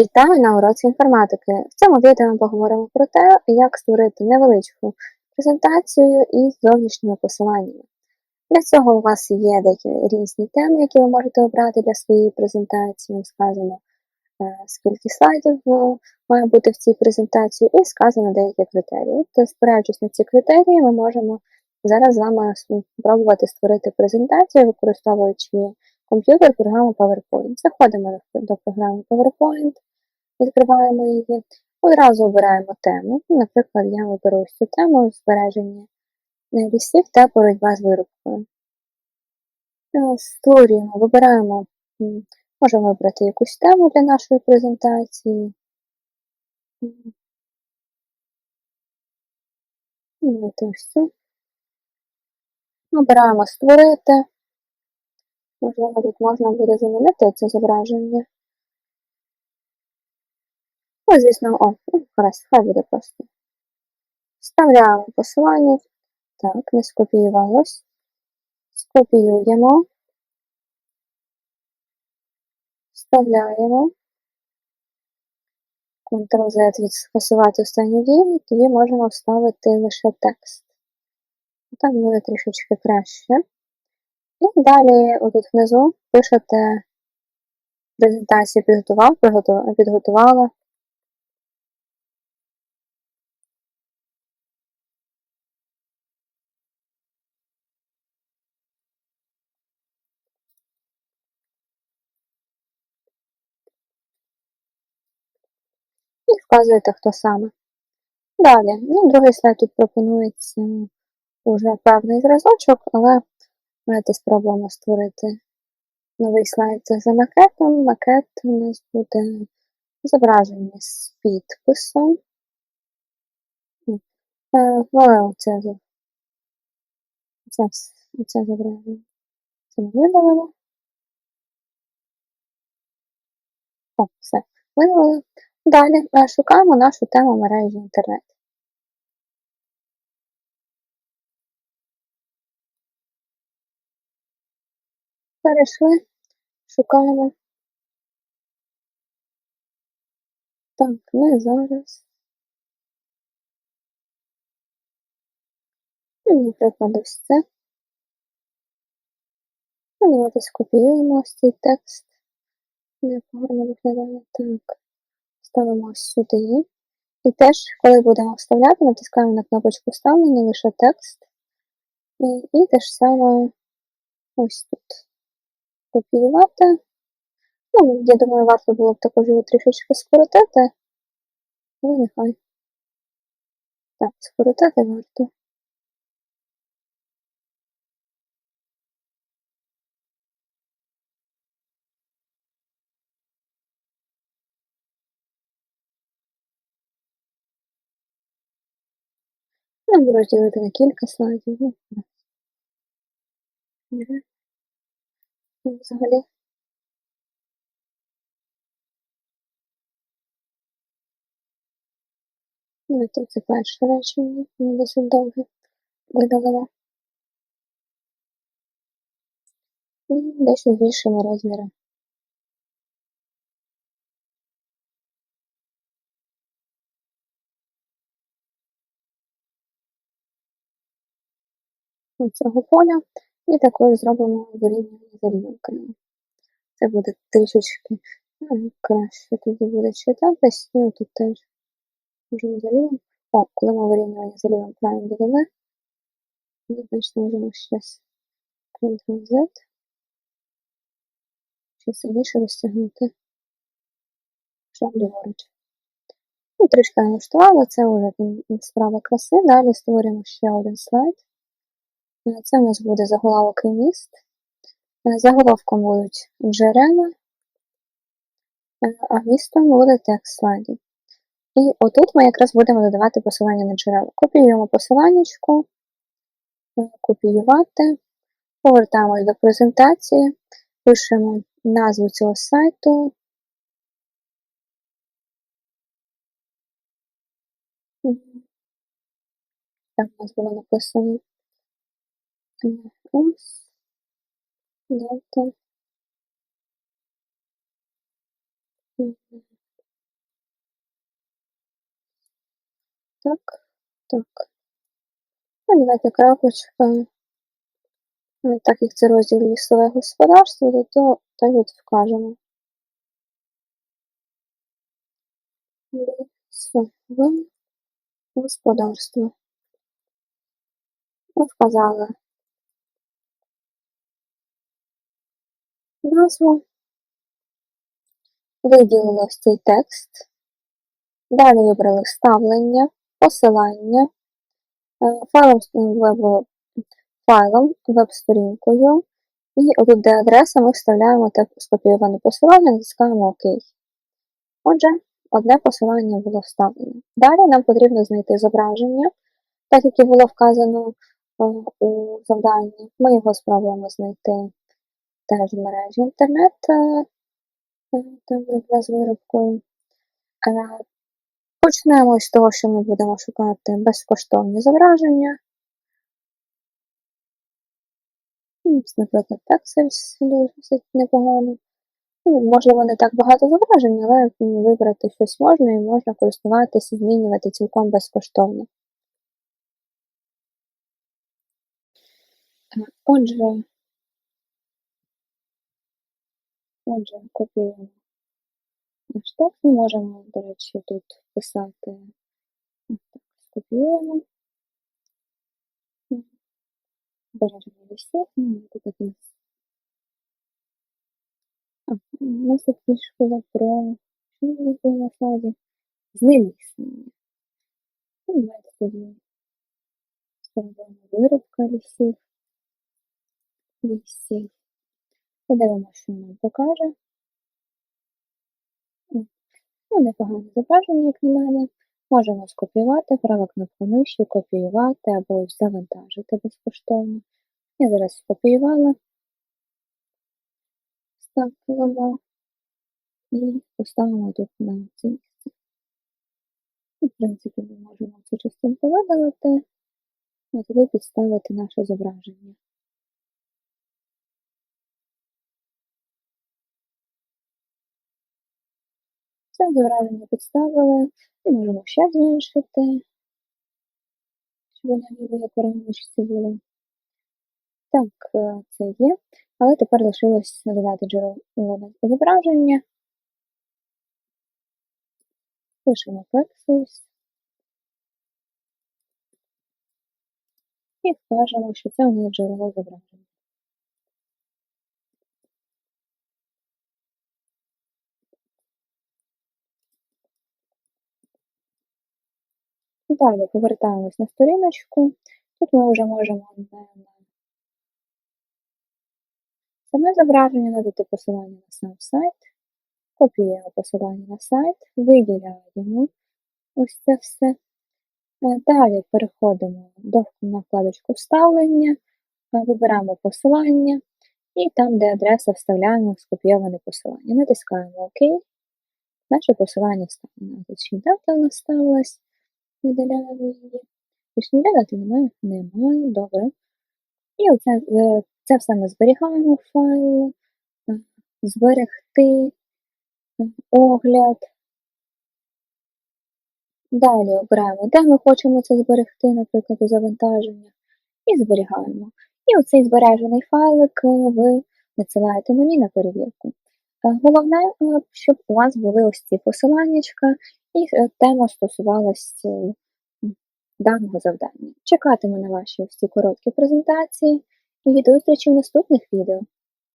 Вітаю на уроці інформатики. В цьому відео ми поговоримо про те, як створити невеличку презентацію із зовнішніми посиланнями. Для цього у вас є деякі різні теми, які ви можете обрати для своєї презентації. Сказано, е, скільки слайдів е, має бути в цій презентації, і сказано деякі критерії. От, спираючись на ці критерії, ми можемо зараз з вами спробувати створити презентацію, використовуючи комп'ютер, програму PowerPoint. Заходимо до програми PowerPoint, відкриваємо її, одразу обираємо тему. Наприклад, я виберу цю тему збереження лісів та боротьба з вирубкою. Е, створюємо, вибираємо, можемо вибрати якусь тему для нашої презентації. Обираємо створити. Можливо, тут можна буде замінити це зображення. Ну, звісно, о, ну, хай буде просто. Вставляємо посилання. Так, не скопіювалось. Скопіюємо. Вставляємо. Ctrl-Z від скасувати останню дію, тоді можемо вставити лише текст. Так буде трішечки краще. І далі, отут внизу, пишете презентацію підготував, підготувала. І вказуєте, хто саме. Далі, ну, другий слайд тут пропонується вже певний зразочок, але давайте спробуємо створити новий слайд за макетом. Макет у нас буде зображення з підписом. Але оце, оце, оце зображення. Це ми видалимо. О, все, видалили. Далі шукаємо нашу тему мережі інтернет. Перейшли, шукаємо. Так, не зараз. Ну, наприклад, ось це. Ну, давайте скопіюємо ось цей текст. Непогано виглядає. Так. Ставимо ось сюди. І теж, коли будемо вставляти, натискаємо на кнопочку вставлення лише текст. І, і те ж саме ось тут копіювати. Ну, я думаю, варто було б також його трішечки скоротити. Але нехай. Так, скоротити варто. Можна розділити на кілька слайдів. Ну, Взагалі. Давайте це перше речення, воно досить довге видалила. І дещо збільшимо розміри. цього поля і також зробимо вирівняння за краєм. Це буде трішечки краще тоді буде читатись, і отут теж можемо за лівим. О, коли ми вирівнювання за лівим краєм довели, ми значить можемо ще Ctrl-Z, ще сильніше розтягнути вже ліворуч. Ну, трішки налаштувала, це вже справа краси. Далі створюємо ще один слайд. Це у нас буде заголовок і міст. Заголовком будуть джерела, а містом буде текст слайдів. І отут ми якраз будемо додавати посилання на джерела. Копіюємо посиланнячку, копіювати, повертаємось до презентації, пишемо назву цього сайту. Так, у нас було написано ось дата. Так, так. А давайте крапочка. Ну, так як це розділ лісове господарство, то так от вкажемо. Лісове господарство. Ми вказали назву, виділили ось цей текст, далі вибрали вставлення, посилання, е, файлом, веб, файлом, веб-сторінкою, і отут, де адреса, ми вставляємо те скопійоване посилання, натискаємо ОК. Отже, одне посилання було вставлене. Далі нам потрібно знайти зображення, так як і було вказано е, у завданні. Ми його спробуємо знайти теж в мережі інтернет, е, е, там якраз виробкою. Е, Почнемо з того, що ми будемо шукати безкоштовні зображення. Ну, Наприклад, Pexels досить непогано. Ну, Можливо, не так багато зображень, але вибрати щось можна і можна користуватися, змінювати цілком безкоштовно. Отже, отже, копіюємо наш текст. Ми можемо, до речі, тут писати так, скопіюємо. Бережемо тут такі. А, у нас тут більше було про що у нас на слайді? Знеліснення. Ну, давайте тоді спробуємо вирубка лісів. Лісів. Подивимося, що нам покаже. Ну, непогане зображення, як на мене. Можемо скопіювати, права кнопка миші, копіювати або завантажити безкоштовно. Я зараз скопіювала, ставимо і поставимо тут на це місце. В принципі, ми можемо цю частинку видалити, а туди підставити наше зображення. Це зображення підставили. Можемо ще зменшити, щоб воно ніби як у рамочці було. Так, е, це є. Але тепер лишилось додати джерело зображення. Пишемо Pexels. І вкажемо, що це у нас джерело зображення. Далі повертаємось на сторіночку. Тут ми вже можемо саме зображення надати посилання на сам сайт, копіюємо посилання на сайт, виділяємо ось це все. Е, Далі переходимо до вкладочку вставлення, е, вибираємо посилання і там, де адреса, вставляємо скопійоване посилання. Натискаємо ОК. Наше посилання вставлено. Дата у нас ставилась, видаляємо її. Більше дати немає? Немає, добре. І оце, е, це все ми зберігаємо файл, е, зберегти, е, огляд. Далі обираємо, де ми хочемо це зберегти, наприклад, у завантаження, і зберігаємо. І оцей збережений файлик ви надсилаєте мені на перевірку. Головне, щоб у вас були ось ці посиланнячка, і е, тема стосувалась е, даного завдання. Чекатиму на ваші всі короткі презентації і до зустрічі в наступних відео.